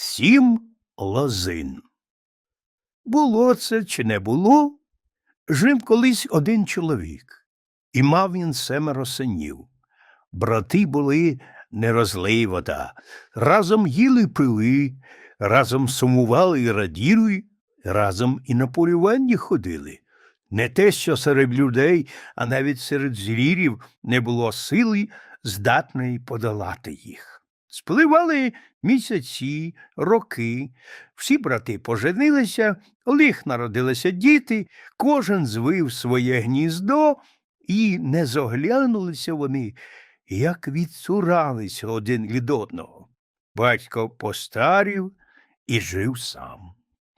Сім лозин. Було це чи не було? Жив колись один чоловік, і мав він семеро синів. Брати були не розлий вода, разом їли пили, разом сумували і раділи, разом і на полювання ходили. Не те, що серед людей, а навіть серед звірів не було сили, здатної подолати їх. Спливали місяці, роки, всі брати поженилися, у них народилися діти, кожен звив своє гніздо, і не зоглянулися вони, як відцуралися один від одного. Батько постарів і жив сам.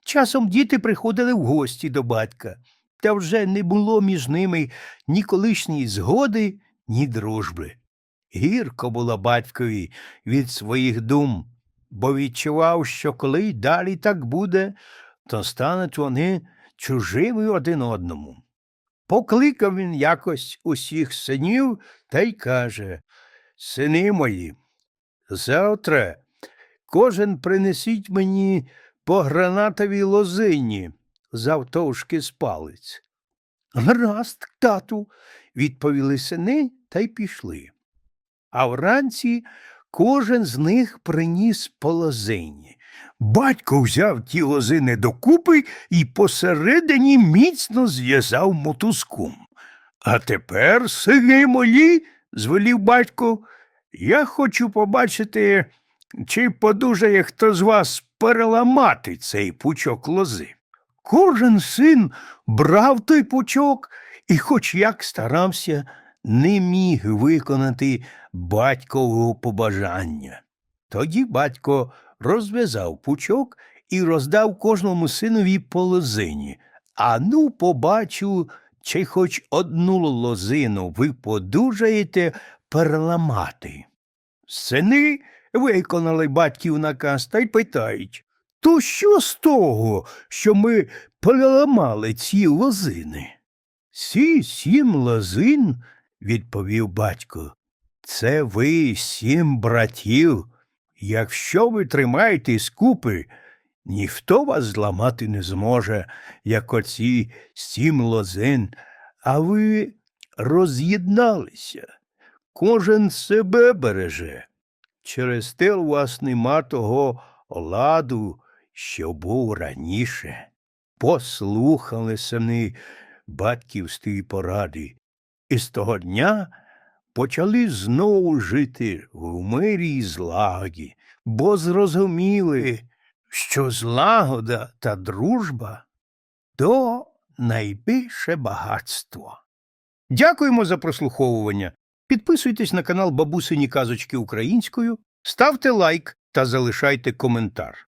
Часом діти приходили в гості до батька, та вже не було між ними ні колишньої згоди, ні дружби. Гірко було батькові від своїх дум, бо відчував, що коли й далі так буде, то стануть вони чужими один одному. Покликав він якось усіх синів та й каже Сини мої, завтра кожен принесіть мені по гранатовій лозині завтовшки з палець. Гаразд, тату, відповіли сини та й пішли. А вранці кожен з них приніс по лозині. Батько взяв ті лозини докупи і посередині міцно зв'язав мотузком. А тепер, сини мої, звелів батько, я хочу побачити, чи подужає хто з вас переламати цей пучок лози. Кожен син брав той пучок і, хоч як старався, не міг виконати батькового побажання. Тоді батько розв'язав пучок і роздав кожному синові по лозині. А ну, побачу, чи хоч одну лозину ви подужаєте переламати. Сини виконали батьків наказ та й питають, то що з того, що ми переламали ці лозини? Сі сім лозин, відповів батько, це ви сім братів. Якщо ви тримаєтесь купи, ніхто вас зламати не зможе, як оці сім лозин, а ви роз'єдналися. Кожен себе береже. Через те у вас нема того ладу, що був раніше. Послухали сини батьківської поради, і з того дня почали знову жити в мирі і злагоді, бо зрозуміли, що злагода та дружба то найбільше багатство. Дякуємо за прослуховування. Підписуйтесь на канал Бабусині Казочки Українською, ставте лайк та залишайте коментар.